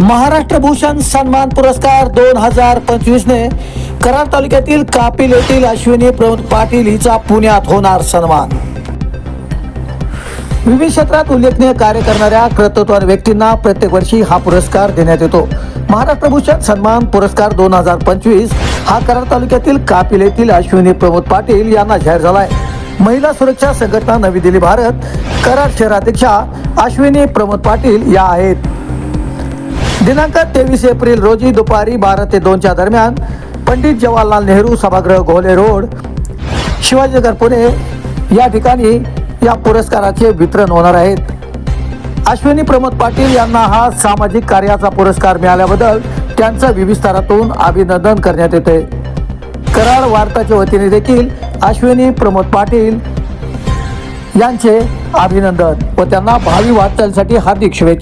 महाराष्ट्र भूषण सन्मान पुरस्कार दोन हजार पंचवीस ने कराड तालुक्यातील कापिल येथील अश्विनी प्रमोद पाटील हिचा पुण्यात होणार सन्मान. विविध क्षेत्रात उल्लेखनीय कार्य करणाऱ्या कर्तृत्वान व्यक्तींना प्रत्येक वर्षी हा पुरस्कार देण्यात येतो. महाराष्ट्र भूषण सन्मान पुरस्कार दोन हजार पंचवीस हा कराड तालुक्यातील कापिल येथील अश्विनी प्रमोद पाटील यांना जाहीर झालाय. महिला सुरक्षा संघटना नवी दिल्ली भारत कराड शहराध्यक्षा अश्विनी प्रमोद पाटील या आहेत. दिनांक तेवीस एप्रिल रोजी दुपारी बारा ते दोनच्या दरम्यान पंडित जवाहरलाल नेहरू सभागृह गोले रोड शिवाजीनगर पुणे या ठिकाणी या पुरस्काराचे वितरण होणार आहेत अश्विनी प्रमोद पाटील यांना हा सामाजिक कार्याचा पुरस्कार मिळाल्याबद्दल त्यांचं विविस्तारातून अभिनंदन करण्यात येते. कराड वार्ताच्या वतीने देखील अश्विनी प्रमोद पाटील यांचे अभिनंदन व त्यांना भावी वाटचालीसाठी हार्दिक शुभेच्छा.